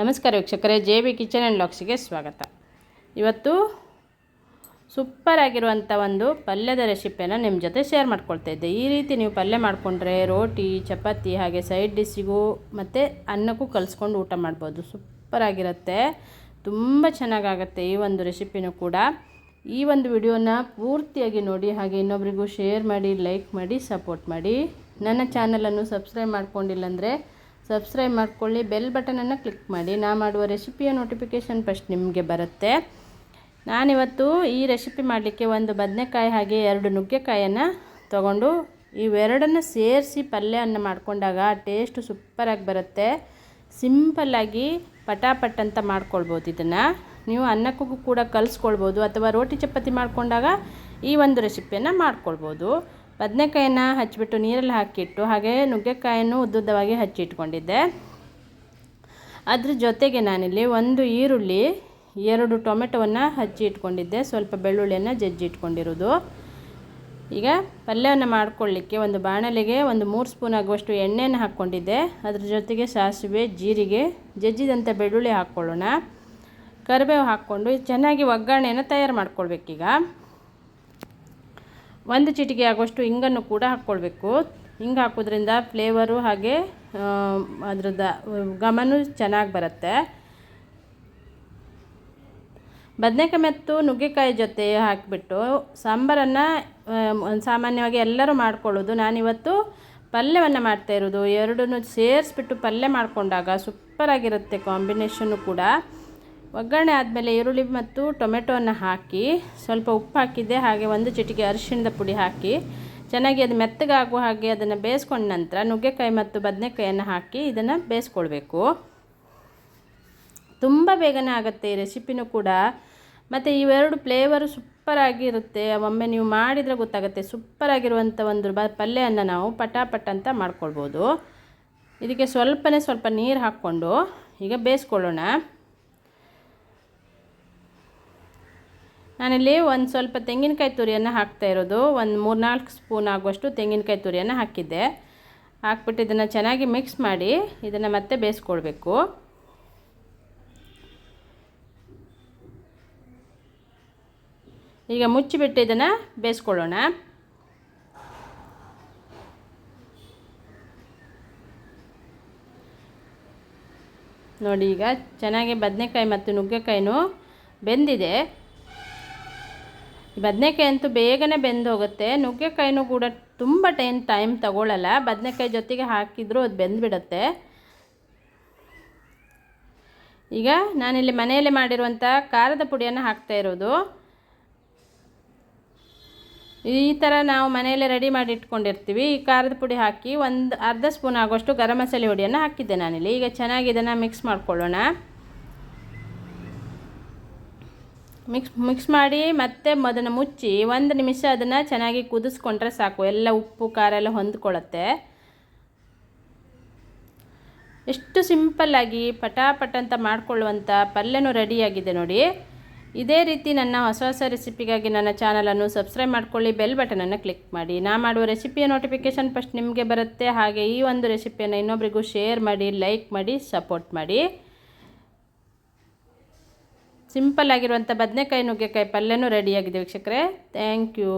ನಮಸ್ಕಾರ ವೀಕ್ಷಕರೇ, J B kitchen and ಲಾಕ್ಸಿಗೆ ಸ್ವಾಗತ. ಇವತ್ತು ಸೂಪರ್ ಆಗಿರುವಂಥ ಒಂದು ಪಲ್ಯದ ರೆಸಿಪಿಯನ್ನು ನಿಮ್ಮ ಜೊತೆ ಶೇರ್ ಮಾಡ್ಕೊಳ್ತಾ ಇದ್ದೆ. ಈ ರೀತಿ ನೀವು ಪಲ್ಯ ಮಾಡಿಕೊಂಡ್ರೆ ರೋಟಿ, ಚಪಾತಿ ಹಾಗೆ ಸೈಡ್ ಡಿಶ್ಶಿಗೂ ಮತ್ತು ಅನ್ನಕ್ಕೂ ಕಲಿಸ್ಕೊಂಡು ಊಟ ಮಾಡ್ಬೋದು. ಸೂಪರ್ ಆಗಿರುತ್ತೆ. ತುಂಬ ಚೆನ್ನಾಗಾಗತ್ತೆ ಈ ಒಂದು ರೆಸಿಪಿನೂ ಕೂಡ. ಈ ಒಂದು ವಿಡಿಯೋನ ಪೂರ್ತಿಯಾಗಿ ನೋಡಿ, ಹಾಗೆ ಇನ್ನೊಬ್ರಿಗೂ ಶೇರ್ ಮಾಡಿ, ಲೈಕ್ ಮಾಡಿ, ಸಪೋರ್ಟ್ ಮಾಡಿ. ನನ್ನ ಚಾನಲನ್ನು ಸಬ್ಸ್ಕ್ರೈಬ್ ಮಾಡ್ಕೊಂಡಿಲ್ಲ ಅಂದರೆ ಸಬ್ಸ್ಕ್ರೈಬ್ ಮಾಡ್ಕೊಳ್ಳಿ ಬೆಲ್ ಬಟನನ್ನು ಕ್ಲಿಕ್ ಮಾಡಿ. ನಾ ಮಾಡುವ ರೆಸಿಪಿಯ ನೋಟಿಫಿಕೇಷನ್ ಫಸ್ಟ್ ನಿಮಗೆ ಬರುತ್ತೆ. ನಾನಿವತ್ತು ಈ ರೆಸಿಪಿ ಮಾಡಲಿಕ್ಕೆ ಒಂದು ಬದನೆಕಾಯಿ ಹಾಗೆ ಎರಡು ನುಗ್ಗೆಕಾಯನ್ನು ತಗೊಂಡು, ಇವೆರಡನ್ನು ಸೇರಿಸಿ ಪಲ್ಯವನ್ನು ಮಾಡಿಕೊಂಡಾಗ ಟೇಸ್ಟು ಸೂಪರಾಗಿ ಬರುತ್ತೆ. ಸಿಂಪಲ್ಲಾಗಿ ಪಟಾಪಟ್ ಅಂತ ಮಾಡ್ಕೊಳ್ಬೋದು ಇದನ್ನು. ನೀವು ಅನ್ನಕ್ಕೂ ಕೂಡ ಕಲಿಸ್ಕೊಳ್ಬೋದು ಅಥವಾ ರೋಟಿ ಚಪಾತಿ ಮಾಡಿಕೊಂಡಾಗ ಈ ಒಂದು ರೆಸಿಪಿಯನ್ನು ಮಾಡ್ಕೊಳ್ಬೋದು. ಬದನೆಕಾಯನ್ನು ಹಚ್ಚಿಬಿಟ್ಟು ನೀರಲ್ಲಿ ಹಾಕಿಟ್ಟು ಹಾಗೆ ನುಗ್ಗೆಕಾಯನ್ನು ಉದ್ದುದ್ದವಾಗಿ ಹಚ್ಚಿಟ್ಕೊಂಡಿದ್ದೆ. ಅದ್ರ ಜೊತೆಗೆ ನಾನಿಲ್ಲಿ ಒಂದು ಈರುಳ್ಳಿ, ಎರಡು ಟೊಮೆಟೊವನ್ನು ಹಚ್ಚಿ ಇಟ್ಕೊಂಡಿದ್ದೆ ಸ್ವಲ್ಪ ಬೆಳ್ಳುಳ್ಳಿಯನ್ನು ಜಜ್ಜಿ ಇಟ್ಕೊಂಡಿರೋದು ಈಗ ಪಲ್ಯವನ್ನು ಮಾಡ್ಕೊಳ್ಳಿಕ್ಕೆ ಒಂದು ಬಾಣಲೆಗೆ ಒಂದು ಮೂರು ಸ್ಪೂನ್ ಆಗುವಷ್ಟು ಎಣ್ಣೆಯನ್ನು ಹಾಕ್ಕೊಂಡಿದ್ದೆ. ಅದ್ರ ಜೊತೆಗೆ ಸಾಸಿವೆ, ಜೀರಿಗೆ ಜಜ್ಜಿದಂಥ ಬೆಳ್ಳುಳ್ಳಿ ಹಾಕ್ಕೊಳ್ಳೋಣ. ಕರಿಬೇವು ಹಾಕ್ಕೊಂಡು ಚೆನ್ನಾಗಿ ಒಗ್ಗರಣೆಯನ್ನು ತಯಾರು ಮಾಡ್ಕೊಳ್ಬೇಕೀಗ. ಒಂದು ಚಿಟಿಕೆ ಆಗುವಷ್ಟು ಹಿಂಗನ್ನು ಕೂಡ ಹಾಕ್ಕೊಳ್ಬೇಕು. ಹಿಂಗೆ ಹಾಕೋದ್ರಿಂದ ಫ್ಲೇವರು ಹಾಗೆ ಅದ್ರದ್ದು ಗಮನು ಚೆನ್ನಾಗಿ ಬರುತ್ತೆ. ಬದನೆಕಾಯಿ ಮತ್ತು ನುಗ್ಗೆಕಾಯಿ ಜೊತೆ ಹಾಕಿಬಿಟ್ಟು ಸಾಂಬಾರನ್ನು ಸಾಮಾನ್ಯವಾಗಿ ಎಲ್ಲರೂ ಮಾಡ್ಕೊಳ್ಳೋದು. ನಾನಿವತ್ತು ಪಲ್ಯವನ್ನು ಮಾಡ್ತಾ ಇರೋದು. ಎರಡನ್ನೂ ಸೇರಿಸ್ಬಿಟ್ಟು ಪಲ್ಯ ಮಾಡಿಕೊಂಡಾಗ ಸೂಪರಾಗಿರುತ್ತೆ ಕಾಂಬಿನೇಷನ್ನು ಕೂಡ. ಒಗ್ಗರಣೆ ಆದಮೇಲೆ ಈರುಳ್ಳಿ ಮತ್ತು ಟೊಮೆಟೊವನ್ನು ಹಾಕಿ ಸ್ವಲ್ಪ ಉಪ್ಪು ಹಾಕಿದ್ದೆ, ಹಾಗೆ ಒಂದು ಚಿಟಿಕೆ ಅರಿಶಿಣದ ಪುಡಿ ಹಾಕಿ. ಚೆನ್ನಾಗಿ ಅದು ಮೆತ್ತಗಾಗುವ ಹಾಗೆ ಅದನ್ನು ಬೇಯಿಸ್ಕೊಂಡ ನಂತರ ನುಗ್ಗೆಕಾಯಿ ಮತ್ತು ಬದನೆಕಾಯಿಯನ್ನು ಹಾಕಿ ಇದನ್ನು ಬೇಯಿಸ್ಕೊಳ್ಬೇಕು. ತುಂಬ ಬೇಗನೆ ಆಗುತ್ತೆ ಈ ರೆಸಿಪಿನೂ ಕೂಡ. ಮತ್ತು ಇವೆರಡು ಫ್ಲೇವರು ಸೂಪರಾಗಿರುತ್ತೆ. ಒಮ್ಮೆ ನೀವು ಮಾಡಿದರೆ ಗೊತ್ತಾಗುತ್ತೆ, ಸೂಪರಾಗಿರುವಂಥ ಒಂದು ಬ ಪಲ್ಯವನ್ನು ನಾವು ಪಟಾಪಟ ಅಂತ ಮಾಡ್ಕೊಳ್ಬೋದು. ಇದಕ್ಕೆ ಸ್ವಲ್ಪನೇ ಸ್ವಲ್ಪ ನೀರು ಹಾಕ್ಕೊಂಡು ಈಗ ಬೇಯಿಸ್ಕೊಳ್ಳೋಣ. ನಾನಿಲ್ಲಿ ಒಂದು ಸ್ವಲ್ಪ ತೆಂಗಿನಕಾಯಿ ತುರಿಯನ್ನು ಹಾಕ್ತಾ ಇರೋದು. ಒಂದು ಮೂರ್ನಾಲ್ಕು ಸ್ಪೂನ್ ಆಗುವಷ್ಟು ತೆಂಗಿನಕಾಯಿ ತುರಿಯನ್ನು ಹಾಕಿದ್ದೆ. ಹಾಕ್ಬಿಟ್ಟು ಇದನ್ನು ಚೆನ್ನಾಗಿ ಮಿಕ್ಸ್ ಮಾಡಿ ಇದನ್ನು ಮತ್ತೆ ಬೇಯಿಸ್ಕೊಳ್ಬೇಕು. ಈಗ ಮುಚ್ಚಿಬಿಟ್ಟು ಇದನ್ನು ಬೇಯಿಸ್ಕೊಳ್ಳೋಣ. ನೋಡಿ ಈಗ ಚೆನ್ನಾಗಿ ಬದನೆಕಾಯಿ ಮತ್ತು ನುಗ್ಗೆಕಾಯಿನೂ ಬೆಂದಿದೆ. ಬದನೆಕಾಯಿ ಅಂತೂ ಬೇಗನೆ ಬೆಂದು ಹೋಗುತ್ತೆ. ನುಗ್ಗೆಕಾಯಿನೂ ಕೂಡ ತುಂಬ ಟೈಮ್ ಟೈಮ್ ತಗೊಳ್ಳಲ್ಲ ಬದನೆಕಾಯಿ ಜೊತೆಗೆ ಹಾಕಿದರೂ ಅದು ಬೆಂದುಬಿಡುತ್ತೆ. ಈಗ ನಾನಿಲ್ಲಿ ಮನೆಯಲ್ಲೇ ಮಾಡಿರುವಂಥ ಖಾರದ ಪುಡಿಯನ್ನು ಹಾಕ್ತಾ ಇರೋದು. ಈ ಥರ ನಾವು ಮನೆಯಲ್ಲೇ ರೆಡಿ ಮಾಡಿ ಇಟ್ಕೊಂಡಿರ್ತೀವಿ. ಈ ಖಾರದ ಪುಡಿ ಹಾಕಿ ಒಂದು ಅರ್ಧ ಸ್ಪೂನ್ ಆಗೋಷ್ಟು ಗರಂ ಮಸಾಲೆ ಹುಡಿಯನ್ನು ಹಾಕಿದ್ದೆ ನಾನಿಲ್ಲಿ. ಈಗ ಚೆನ್ನಾಗಿ ಇದನ್ನು ಮಿಕ್ಸ್ ಮಾಡ್ಕೊಳ್ಳೋಣ. ಮಿಕ್ಸ್ ಮಿಕ್ಸ್ ಮಾಡಿ ಮತ್ತೆ ಅದನ್ನು ಮುಚ್ಚಿ ಒಂದು ನಿಮಿಷ ಅದನ್ನು ಚೆನ್ನಾಗಿ ಕುದಿಸ್ಕೊಂಡ್ರೆ ಸಾಕು. ಎಲ್ಲ ಉಪ್ಪು, ಖಾರ ಎಲ್ಲ ಹೊಂದ್ಕೊಳ್ಳುತ್ತೆ. ಎಷ್ಟು ಸಿಂಪಲ್ಲಾಗಿ ಪಟಾಪಟ ಅಂತ ಮಾಡಿಕೊಳ್ಳುವಂಥ ಪಲ್ಯನೂ ರೆಡಿಯಾಗಿದೆ ನೋಡಿ. ಇದೇ ರೀತಿ ನನ್ನ ಹೊಸ ಹೊಸ ರೆಸಿಪಿಗಾಗಿ ನನ್ನ ಚಾನಲನ್ನು ಸಬ್ಸ್ಕ್ರೈಬ್ ಮಾಡ್ಕೊಳ್ಳಿ ಬೆಲ್ ಬಟನನ್ನು ಕ್ಲಿಕ್ ಮಾಡಿ. ನಾ ಮಾಡುವ ರೆಸಿಪಿಯ ನೋಟಿಫಿಕೇಷನ್ ಫಸ್ಟ್ ನಿಮಗೆ ಬರುತ್ತೆ. ಹಾಗೆ ಈ ಒಂದು ರೆಸಿಪಿಯನ್ನು ಇನ್ನೊಬ್ರಿಗೂ ಶೇರ್ ಮಾಡಿ ಲೈಕ್ ಮಾಡಿ ಸಪೋರ್ಟ್ ಮಾಡಿ. ಸಿಂಪಲ್ ಆಗಿರುವಂಥ ಬದನೆಕಾಯಿ ನುಗ್ಗೆಕಾಯಿ ಪಲ್ಯನೂ ರೆಡಿಯಾಗಿದೆ ವೀಕ್ಷಕರೇ. Thank you